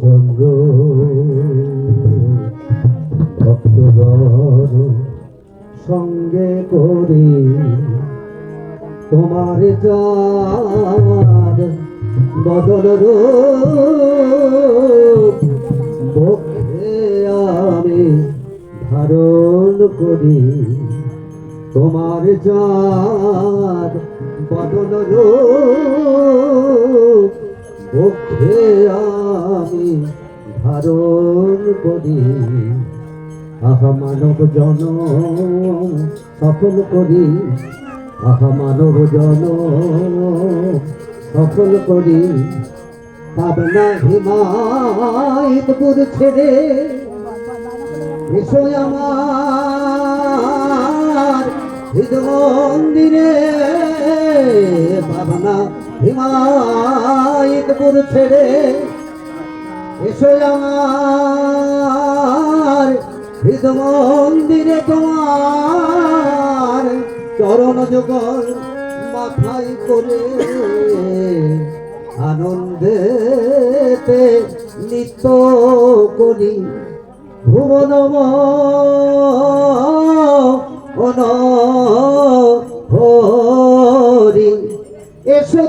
চন্দ্র। ভক্তগণ, সঙ্গে করি তোমার চাঁদ। বদল বক্ষে আমি ধারণ করি তোমার চাঁদ। বদল রূপ বক্ষে আমি ধারণ করি। আহা, মানব জন সফল করি। আহা, মানব জন সফল করি। পাবনা হিমায়তপুর ছেড়ে এসো আমার হৃদ মন্দিরে পাবনা হিমায়তপুর ছেড়ে এসো আমার হৃদ মন্দিরে তোমার চরণ যুগল মাথায় করে আনন্দেতে নিত্য করি ভুবনম অন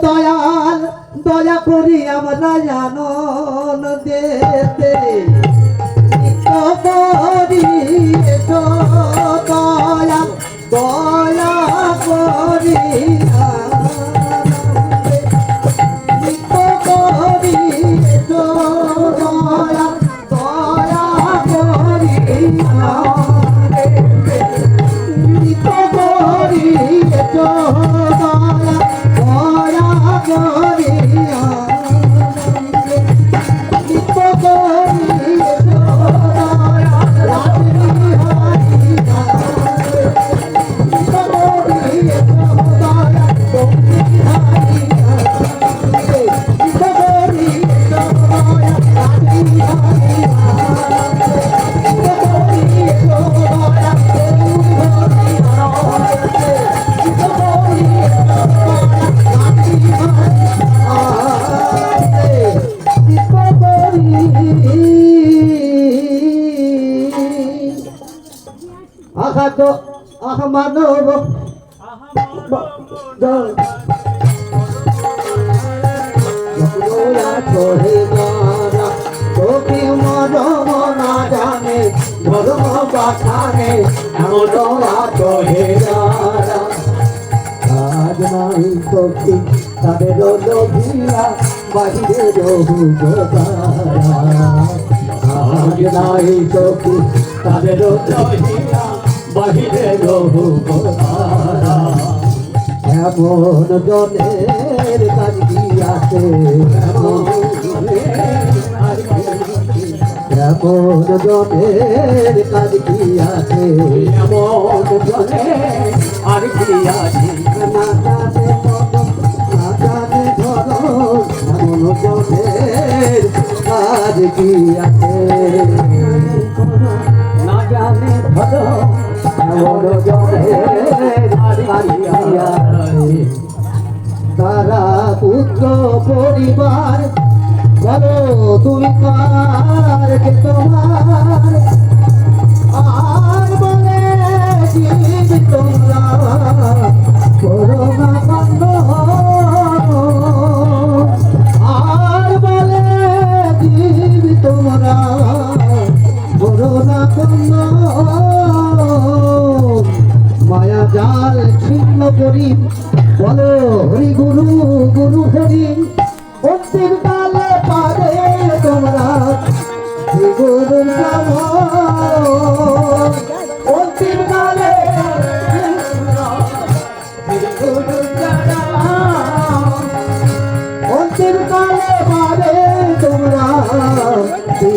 দয়াল দয়া করি আমরা জানন আহা তো আহ মানব চড়ে যারা তোকে মরম না জানে, ধর্ম বাসানে এমন চড়ে যারা আজ নাই সখী তাদের লোভিয়া, বাহিরে রহু আজ নাই সখী তাদের লোভিয়া বাহিরে রহু এমন জনের কাজ আছে জনের কাজ কি আছে, এমন জনের আর কি আছে না জানে কত না জানে ধরো এমন জনের কাজ কি আছে? না জানে তারা পুত্র পরিবার বলো তুমি তোমার মায়া জাল ছিন্ন করি। বলো, হরি গুরু গুরু হরি, অন্তিম কালে পারে তোমরা। গুরু নাম অন্তিম কালে অন্তিম কালে পাবে তোমরা।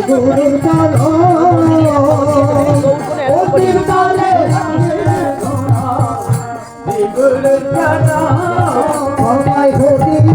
গুরু নাম গুরু জানা আমায় হরি